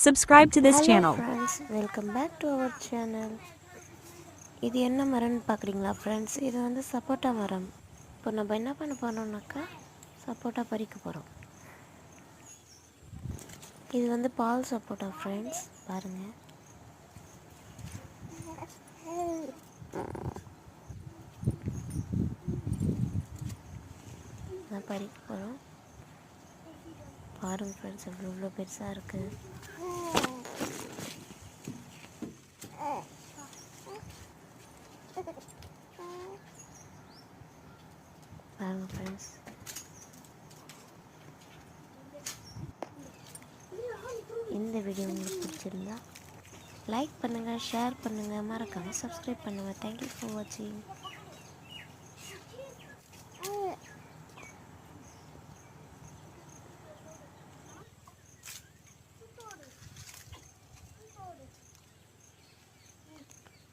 Subscribe to this channel. Friends welcome back to our channel இது என்ன மரம்னு பார்க்குறீங்களா ஃப்ரெண்ட்ஸ் இது வந்து சப்போட்டா மரம். இப்போ நம்ம என்ன பண்ண போகிறோம்னாக்கா சப்போட்டா பறிக்க போகிறோம் இது வந்து பால் சப்போட்டா ஃப்ரெண்ட்ஸ் பாருங்கள் நான் பறிக்க போகிறோம் பாருங்கள் ஃப்ரெண்ட்ஸ் எவ்வளோ இவ்வளோ பெருசாக இருக்குது பாருங்க ஃப்ரெண்ட்ஸ் இந்த வீடியோ உங்களுக்கு பிடிச்சிருந்தா லைக் பண்ணுங்கள் ஷேர் பண்ணுங்கள் மறக்காமல் சப்ஸ்கிரைப் பண்ணுங்கள் தேங்க்யூ ஃபார் வாட்சிங்